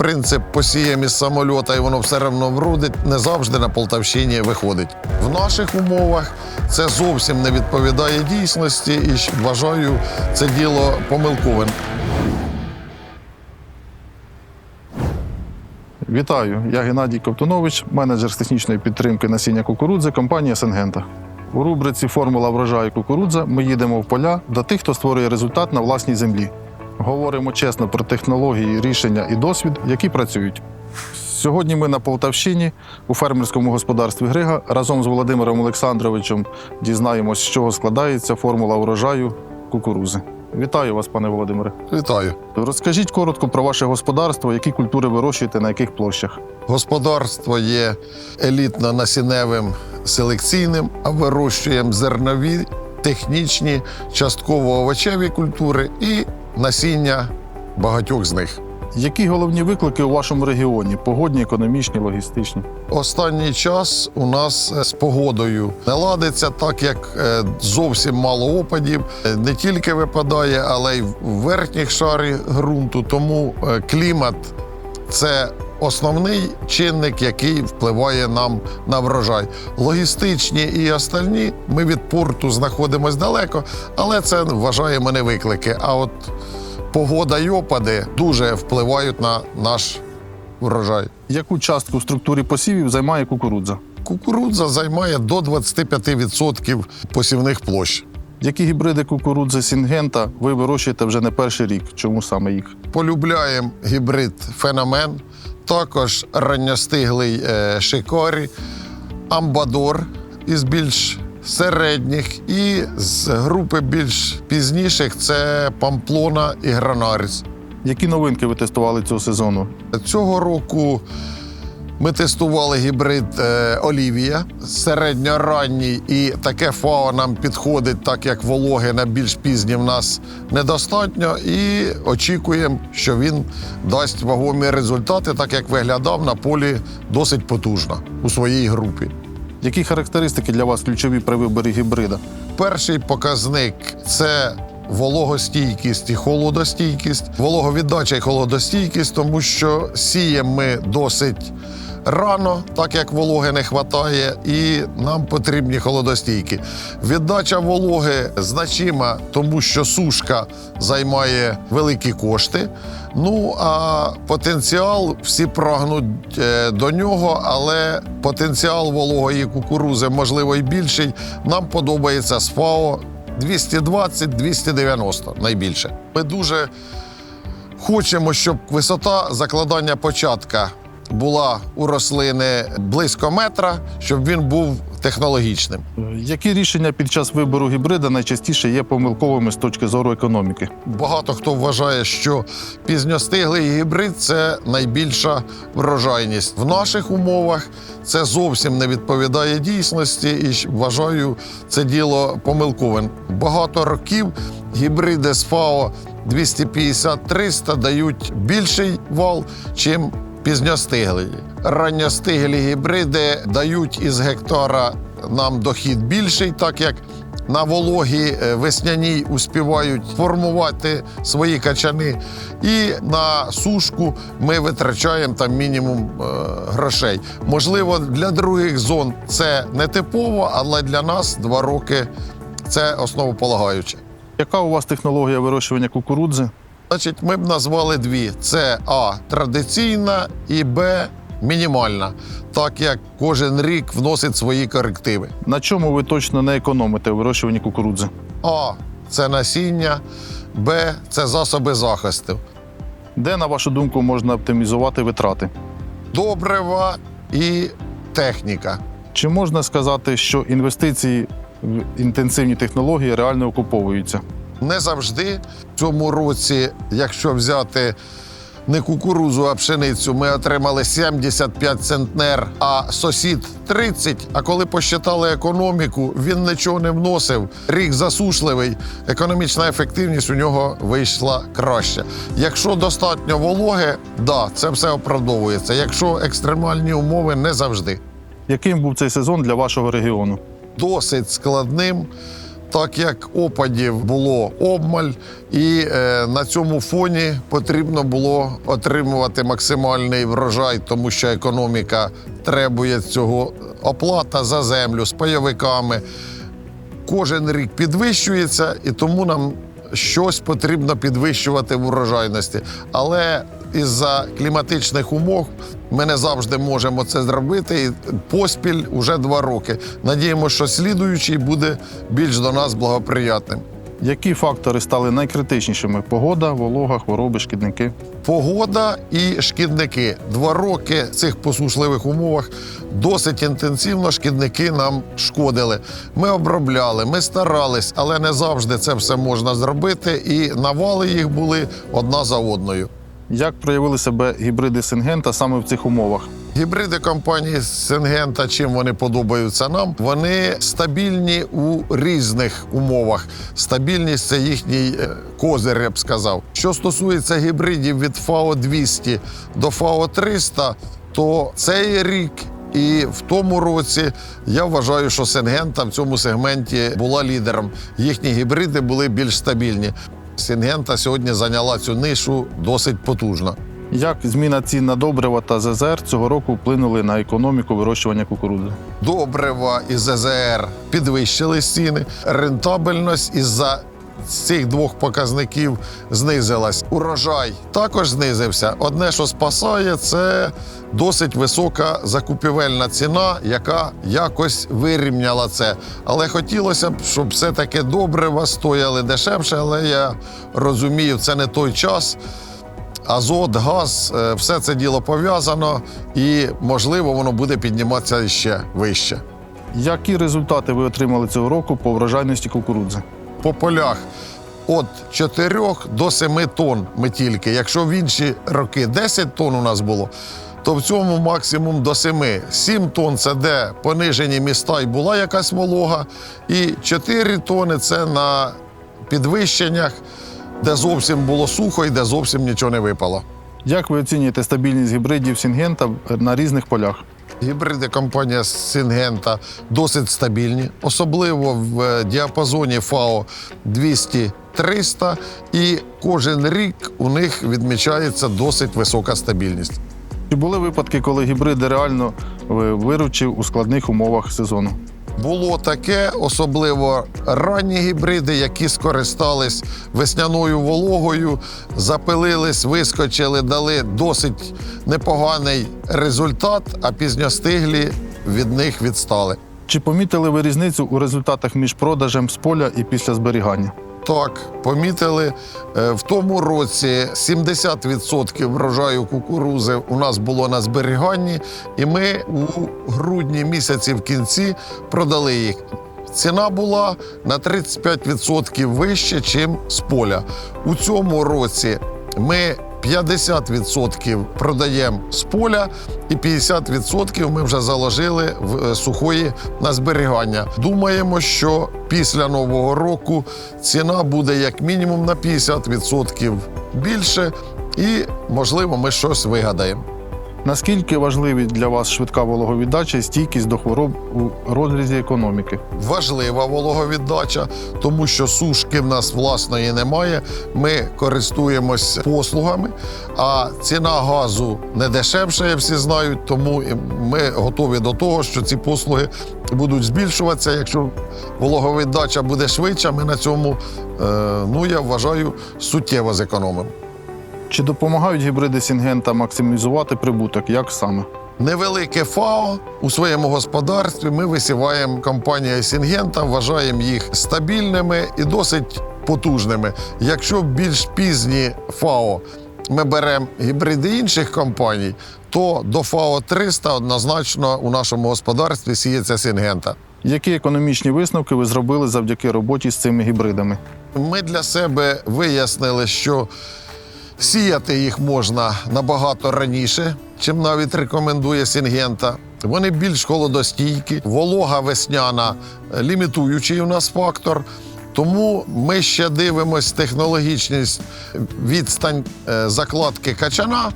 принцип посієм із самольота і воно все одно вродить, не завжди на Полтавщині виходить. В наших умовах це зовсім не відповідає дійсності і вважаю це діло помилковим. Вітаю, я Геннадій Ковтунович, менеджер з технічної підтримки насіння кукурудзи компанії Сенгента. У рубриці Формула врожаю кукурудза ми їдемо в поля до тих, хто створює результат на власній землі. Говоримо чесно про технології, рішення і досвід, які працюють. Сьогодні ми на Полтавщині у фермерському господарстві Грига разом з Володимиром Олександровичем дізнаємось, з чого складається формула врожаю кукурудзи. Вітаю вас, пане Володимире. Вітаю. Розкажіть коротко про ваше господарство, які культури вирощуєте на яких площах. Господарство є елітно-насінневим селекційним, а вирощуємо зернові, технічні, частково овочеві культури і насіння багатьох з них. Які головні виклики у вашому регіоні? Погодні, економічні, логістичні? Останній час у нас е, з погодою не ладиться, так як е, зовсім мало опадів. Е, Не тільки випадає, але й в верхніх шарі ґрунту. Тому клімат це основний чинник, який впливає нам на врожай. Логістичні і остальні ми від порту знаходимось далеко, але це вважаємо не виклики. А от погода й опади дуже впливають на наш врожай. Яку частку в структурі посівів займає кукурудза? Кукурудза займає до 25% посівних площ. Які гібриди кукурудзи Сінгента ви вирощуєте вже не перший рік? Чому саме їх? Полюбляємо гібрид феномен, також ранньостиглий е, шикорі, амбадор із більш середніх, і з групи більш пізніших це памплона і гранаріс. Які новинки ви тестували цього сезону? Цього року ми тестували гібрид е, Олівія середньоранній, і таке ФАО нам підходить, так як вологи на більш пізні в нас недостатньо. І очікуємо, що він дасть вагомі результати, так як виглядав на полі досить потужно у своїй групі. Які характеристики для вас ключові при виборі гібрида? Перший показник це вологостійкість і холодостійкість. Вологовіддача і холодостійкість, тому що сіємо ми досить рано, так як вологи не вистачає, і нам потрібні холодостійкі. Віддача вологи значима, тому що сушка займає великі кошти. Ну а потенціал всі прагнуть е, до нього, але потенціал вологої кукурузи можливо і більший. Нам подобається з ФАО 220-290 найбільше. Ми дуже хочемо, щоб висота закладання початка була у рослини близько метра, щоб він був технологічним. Які рішення під час вибору гібрида найчастіше є помилковими з точки зору економіки? Багато хто вважає, що пізньостиглий гібрид це найбільша врожайність. В наших умовах це зовсім не відповідає дійсності, і вважаю це діло помилковим. Багато років гібриди з ФАО 250-300 дають більший вал, чим пізньостиглі. Ранньостиглі гібриди дають із гектара нам дохід більший, так як на вологі е, весняній успівають формувати свої качани, і на сушку ми витрачаємо там мінімум е, грошей. Можливо, для других зон це не типово, але для нас два роки це основополагаюче. Яка у вас технологія вирощування кукурудзи? Значить, ми б назвали дві: це А традиційна і Б мінімальна, так як кожен рік вносить свої корективи. На чому ви точно не економите у вирощуванні кукурудзи? А це насіння, Б це засоби захисту. Де, на вашу думку, можна оптимізувати витрати? добрива і техніка. Чи можна сказати, що інвестиції в інтенсивні технології реально окуповуються? Не завжди в цьому році, якщо взяти не кукурузу, а пшеницю, ми отримали 75 центнер, а сусід 30. А коли посчитали економіку, він нічого не вносив. Рік засушливий, економічна ефективність у нього вийшла краще. Якщо достатньо вологи, да, це все оправдовується. Якщо екстремальні умови, не завжди. Яким був цей сезон для вашого регіону? досить складним, так як опадів було обмаль, і е, на цьому фоні потрібно було отримувати максимальний врожай, тому що економіка требує цього оплата за землю з пайовиками. Кожен рік підвищується, і тому нам щось потрібно підвищувати в урожайності. Але із-за кліматичних умов ми не завжди можемо це зробити. І поспіль уже два роки. Надіємося, що слідуючий буде більш до нас благоприятним. Які фактори стали найкритичнішими? Погода, волога, хвороби, шкідники. Погода і шкідники. Два роки в цих посушливих умовах досить інтенсивно шкідники нам шкодили. Ми обробляли, ми старались, але не завжди це все можна зробити. І навали їх були одна за одною. Як проявили себе гібриди Сингента саме в цих умовах? Гібриди компанії Сингента, чим вони подобаються нам, вони стабільні у різних умовах. Стабільність це їхній е, козир, я б сказав. Що стосується гібридів від ФАО 200 до ФАО 300, то цей рік. І в тому році я вважаю, що Сингента в цьому сегменті була лідером. Їхні гібриди були більш стабільні. Сингента сьогодні зайняла цю нишу досить потужно. Як зміна цін на добрива та ЗЗР цього року вплинули на економіку вирощування кукурудзи? добрива і ЗЗР підвищили ціни. Рентабельність із-за цих двох показників знизилась. Урожай також знизився. Одне, що спасає, це досить висока закупівельна ціна, яка якось вирівняла це. Але хотілося б, щоб все-таки добрива стояли дешевше, але я розумію, це не той час. Азот, газ, е, все це діло пов'язано, і можливо воно буде підніматися ще вище. Які результати ви отримали цього року по врожайності кукурудзи? По полях від 4 до 7 тонн ми тільки. Якщо в інші роки 10 тонн у нас було, то в цьому максимум до 7. 7 тонн це де понижені міста і була якась волога, і 4 тонни це на підвищеннях, де зовсім було сухо і де зовсім нічого не випало. Як ви оцінюєте стабільність гібридів Сінгента на різних полях? Гібриди компанія Сингента досить стабільні, особливо в е, діапазоні ФАО 200-300, і кожен рік у них відмічається досить висока стабільність. Чи були випадки, коли гібриди реально е, виручив у складних умовах сезону? Було таке, особливо ранні гібриди, які скористались весняною вологою, запилились, вискочили, дали досить непоганий результат, а пізньостиглі від них відстали. Чи помітили ви різницю у результатах між продажем з поля і після зберігання? Так, помітили. Е, В тому році 70% врожаю кукурузи у нас було на зберіганні, і ми у грудні місяці в кінці продали їх. Ціна була на 35% вище, ніж з поля. У цьому році ми 50% продаємо з поля, і 50% ми вже заложили в е, сухої на зберігання. Думаємо, що після нового року ціна буде як мінімум на 50% більше, і можливо ми щось вигадаємо. Наскільки важливі для вас швидка вологовіддача і стійкість до хвороб у розрізі економіки? Важлива вологовіддача, тому що сушки в нас власної немає. Ми користуємось послугами, а ціна газу не дешевша, як всі знають. Тому ми готові до того, що ці послуги будуть збільшуватися. Якщо вологовіддача буде швидша, ми на цьому, е, ну я вважаю, суттєво зекономимо. Чи допомагають гібриди Сінгента максимізувати прибуток? Як саме? Невелике ФАО у своєму господарстві ми висіваємо компанія Сінгента, вважаємо їх стабільними і досить потужними. Якщо більш пізні ФАО ми беремо гібриди інших компаній, то до ФАО 300 однозначно у нашому господарстві сіється Сінгента. Які економічні висновки ви зробили завдяки роботі з цими гібридами? Ми для себе вияснили, що сіяти їх можна набагато раніше, чим навіть рекомендує Сінгента. Вони більш холодостійкі, волога весняна лімітуючий у нас фактор. Тому ми ще дивимось технологічність відстань е, закладки качана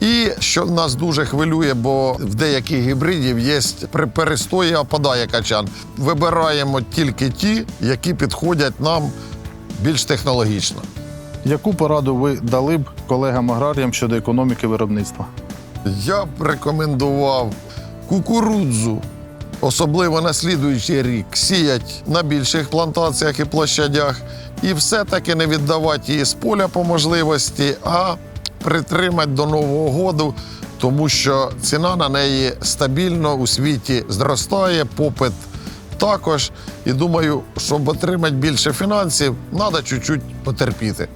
І що нас дуже хвилює, бо в деяких гібридів є при перестої опадає качан. Вибираємо тільки ті, які підходять нам більш технологічно. Яку пораду ви дали б колегам аграріям щодо економіки виробництва? Я б рекомендував кукурудзу, особливо на слідуючий рік, сіять на більших плантаціях і площадях, і все-таки не віддавати її з поля по можливості, а притримати до Нового году, тому що ціна на неї стабільно у світі зростає, попит також. І думаю, щоб отримати більше фінансів, треба чуть-чуть потерпіти.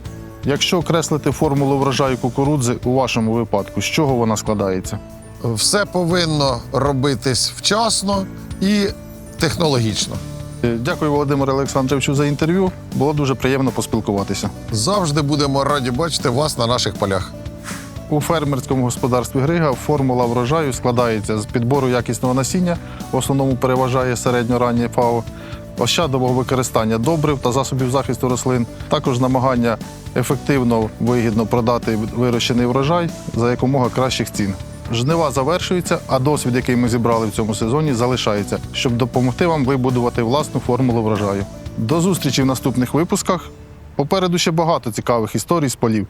Якщо окреслити формулу врожаю кукурудзи у вашому випадку, з чого вона складається? Все повинно робитись вчасно і технологічно. Е, Дякую, Володимире Олександровичу, за інтерв'ю. Було дуже приємно поспілкуватися. Завжди будемо раді бачити вас на наших полях. У фермерському господарстві Грига формула врожаю складається з підбору якісного насіння, в основному переважає середньораннє ФАО, ощадового використання добрив та засобів захисту рослин, також намагання ефективно вигідно продати вирощений врожай за якомога кращих цін. Жнива завершується, а досвід, який ми зібрали в цьому сезоні, залишається, щоб допомогти вам вибудувати власну формулу врожаю. До зустрічі в наступних випусках. Попереду ще багато цікавих історій з полів.